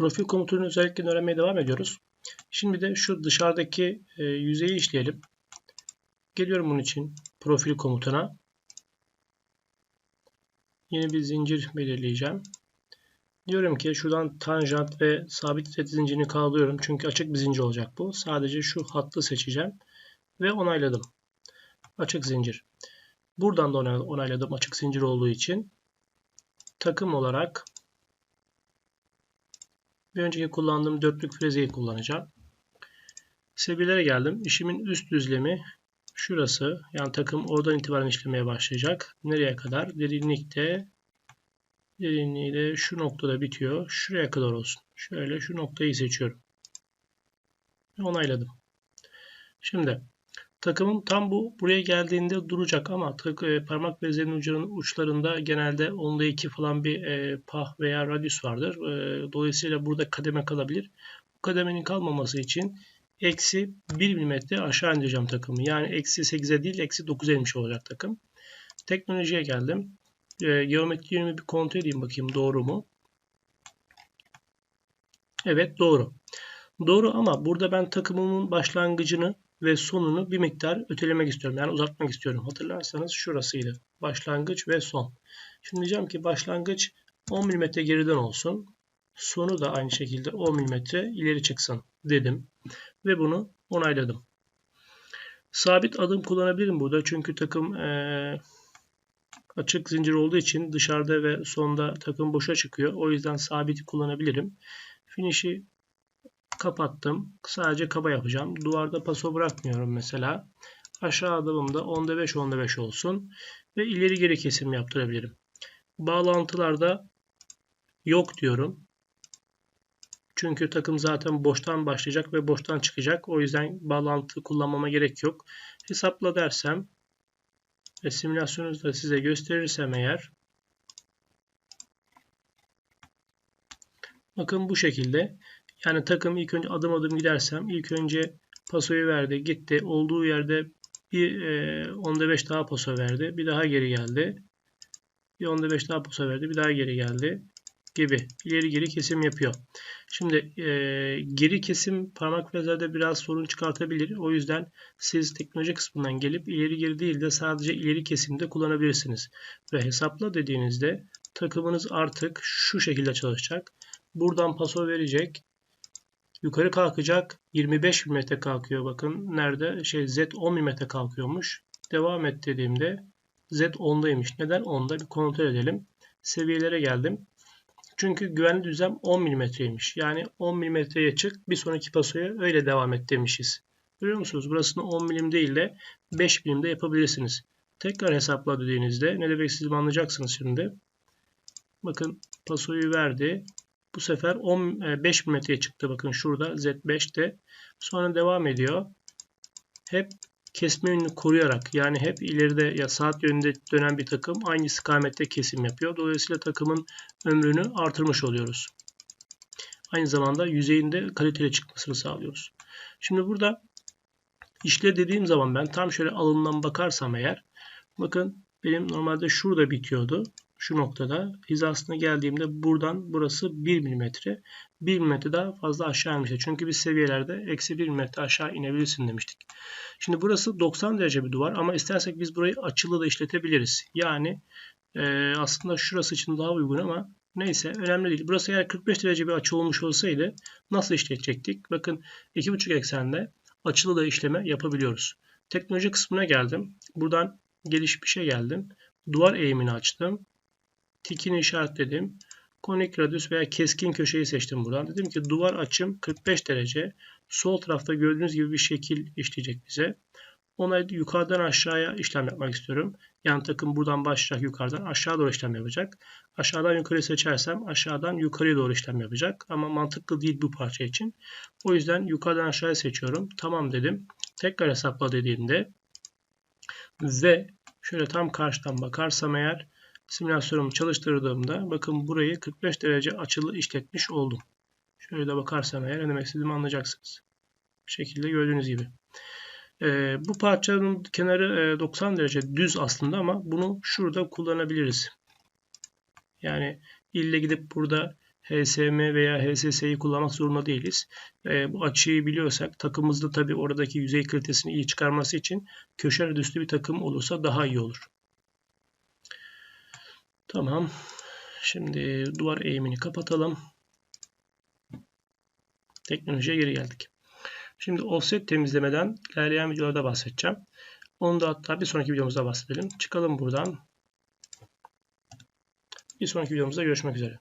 Profil komutunun özelliklerini öğrenmeye devam ediyoruz. Şimdi de şu dışarıdaki e, yüzeyi işleyelim. Geliyorum bunun için profil komutuna. Yeni bir zincir belirleyeceğim. Diyorum ki şuradan tanjant ve sabit set zincirini kaldırıyorum. Çünkü açık bir zincir olacak bu. Sadece şu hattı seçeceğim. Ve onayladım. Açık zincir. Buradan da onayladım açık zincir olduğu için. Takım olarak bir önceki kullandığım dörtlük frezeyi kullanacağım. Seviyelere geldim. İşimin üst düzlemi şurası. Yani takım oradan itibaren işlemeye başlayacak. Nereye kadar? Derinlikte derinliği de şu noktada bitiyor. Şuraya kadar olsun. Şöyle şu noktayı seçiyorum. Onayladım. Şimdi takımım tam bu buraya geldiğinde duracak ama tak, e, parmak bezlerinin uçlarının uçlarında genelde onda iki falan bir e, pah veya radyüs vardır. E, dolayısıyla burada kademe kalabilir. Bu kademenin kalmaması için eksi 1 mm aşağı indireceğim takımı. Yani eksi 8'e değil eksi 9'a inmiş olacak takım. Teknolojiye geldim. E, geometri yönümü bir kontrol edeyim bakayım doğru mu? Evet doğru. Doğru ama burada ben takımımın başlangıcını ve sonunu bir miktar ötelemek istiyorum. Yani uzatmak istiyorum. Hatırlarsanız şurasıydı. Başlangıç ve son. Şimdi diyeceğim ki başlangıç 10 mm geriden olsun. Sonu da aynı şekilde 10 mm ileri çıksın dedim. Ve bunu onayladım. Sabit adım kullanabilirim burada. Çünkü takım ee, açık zincir olduğu için dışarıda ve sonda takım boşa çıkıyor. O yüzden sabit kullanabilirim. Finish'i kapattım. Sadece kaba yapacağım. Duvarda paso bırakmıyorum mesela. Aşağı adımımda 10'da 5 10'da 5 olsun. Ve ileri geri kesim yaptırabilirim. Bağlantılarda yok diyorum. Çünkü takım zaten boştan başlayacak ve boştan çıkacak. O yüzden bağlantı kullanmama gerek yok. Hesapla dersem ve simülasyonu size gösterirsem eğer bakın bu şekilde yani takım ilk önce adım adım gidersem ilk önce pasoyu verdi gitti olduğu yerde bir e, onda 5 daha paso verdi bir daha geri geldi bir onda 5 daha paso verdi bir daha geri geldi gibi ileri geri kesim yapıyor. Şimdi e, geri kesim parmak frezlerde biraz sorun çıkartabilir. O yüzden siz teknoloji kısmından gelip ileri geri değil de sadece ileri kesimde kullanabilirsiniz. Ve hesapla dediğinizde takımınız artık şu şekilde çalışacak. Buradan paso verecek. Yukarı kalkacak. 25 mm kalkıyor. Bakın nerede? Şey Z 10 mm kalkıyormuş. Devam et dediğimde Z 10'daymış. Neden 10'da? Bir kontrol edelim. Seviyelere geldim. Çünkü güvenli düzlem 10 mm'ymiş. Yani 10 mm'ye çık bir sonraki pasoya öyle devam et demişiz. Görüyor musunuz? Burasını 10 mm değil de 5 mm'de yapabilirsiniz. Tekrar hesapla dediğinizde ne demek siz anlayacaksınız şimdi. Bakın pasoyu verdi. Bu sefer 10, 5 mm'ye çıktı. Bakın şurada Z5'te. Sonra devam ediyor. Hep kesme yönünü koruyarak yani hep ileride ya saat yönünde dönen bir takım aynı istikamette kesim yapıyor. Dolayısıyla takımın ömrünü artırmış oluyoruz. Aynı zamanda yüzeyinde kaliteli çıkmasını sağlıyoruz. Şimdi burada işle dediğim zaman ben tam şöyle alından bakarsam eğer bakın benim normalde şurada bitiyordu şu noktada hizasına geldiğimde buradan burası 1 mm. 1 mm daha fazla aşağı inmişti. Çünkü biz seviyelerde eksi 1 mm aşağı inebilirsin demiştik. Şimdi burası 90 derece bir duvar ama istersek biz burayı açılı da işletebiliriz. Yani e, aslında şurası için daha uygun ama neyse önemli değil. Burası eğer 45 derece bir açı olmuş olsaydı nasıl işletecektik? Bakın 2,5 eksende açılı da işleme yapabiliyoruz. Teknoloji kısmına geldim. Buradan gelişmişe geldim. Duvar eğimini açtım tikini işaretledim. Konik radius veya keskin köşeyi seçtim buradan. Dedim ki duvar açım 45 derece. Sol tarafta gördüğünüz gibi bir şekil işleyecek bize. Ona yukarıdan aşağıya işlem yapmak istiyorum. Yan takım buradan başlayacak yukarıdan aşağı doğru işlem yapacak. Aşağıdan yukarı seçersem aşağıdan yukarıya doğru işlem yapacak. Ama mantıklı değil bu parça için. O yüzden yukarıdan aşağıya seçiyorum. Tamam dedim. Tekrar hesapla dediğimde ve şöyle tam karşıdan bakarsam eğer simülasyonumu çalıştırdığımda bakın burayı 45 derece açılı işletmiş oldum. Şöyle de bakarsam eğer ne demek istediğimi anlayacaksınız. Bu şekilde gördüğünüz gibi. Ee, bu parçanın kenarı e, 90 derece düz aslında ama bunu şurada kullanabiliriz. Yani ille gidip burada HSM veya HSS'yi kullanmak zorunda değiliz. E, bu açıyı biliyorsak takımımızda tabi oradaki yüzey kalitesini iyi çıkarması için köşe radüslü bir takım olursa daha iyi olur. Tamam. Şimdi duvar eğimini kapatalım. Teknolojiye geri geldik. Şimdi offset temizlemeden ilerleyen videolarda bahsedeceğim. Onu da hatta bir sonraki videomuzda bahsedelim. Çıkalım buradan. Bir sonraki videomuzda görüşmek üzere.